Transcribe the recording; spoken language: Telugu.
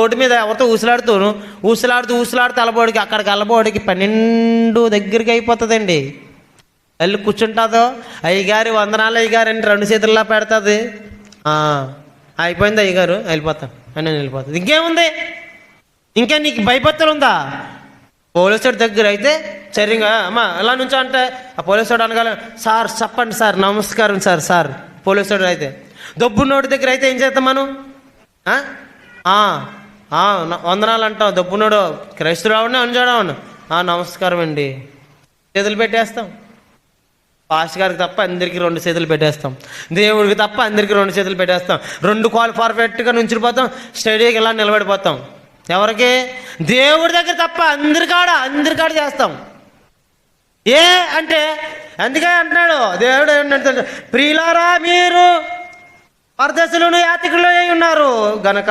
రోడ్డు మీద ఎవరితో ఊసలాడుతూను? ఊసలాడుతూ ఊసలాడుతూ అలబోడికి అక్కడికి అలబోడికి పన్నెండు దగ్గరికి అయిపోతుందండి. వెళ్ళి కూర్చుంటుందో? అయ్యగారి వందనాలు అయ్యగారు అని రెండు చేతుల్లో పెడుతుంది. అయిపోయింది అయ్యగారు వెళ్ళిపోతాం. అని నేను వెళ్ళిపోతుంది ఇంకేముంది? ఇంకా నీకు భయపత్తులు ఉందా? పోలీసుడి దగ్గర అయితే సరిగా అమ్మా ఎలా నుంచో అంటే ఆ పోలీసుడు అనగాల సార్ చెప్పండి సార్ నమస్కారం సార్ సార్. పోలీసుడు అయితే దొబ్బు నోటి దగ్గర అయితే ఏం చేస్తాం మనం? వందనాలు అంటాం. దొబ్బునోడు క్రైస్తవుడు అంజాడు నమస్కారం అండి. చేతులు పెట్టేస్తాం. పాస్ట్ గారికి తప్ప అందరికి రెండు చేతులు పెట్టేస్తాం. దేవుడికి తప్ప అందరికీ రెండు చేతులు పెట్టేస్తాం. రెండు కాలు పర్ఫెక్ట్గా నుంచిపోతాం స్టడీకి ఇలా నిలబడిపోతాం? ఎవరికి? దేవుడి దగ్గర తప్ప అందరికాడ అందరికాడ చేస్తాం. ఏ అంటే అందుకే అంటున్నాడు దేవుడు ఏంటంటే ప్రియులారా మీరు పరదశలోను యాత్రికులు అయి ఉన్నారు. గనక